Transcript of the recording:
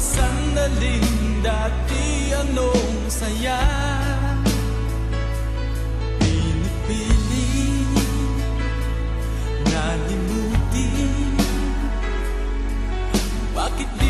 sandaling dati anong saya. Pinipili Nalimutin Bakit di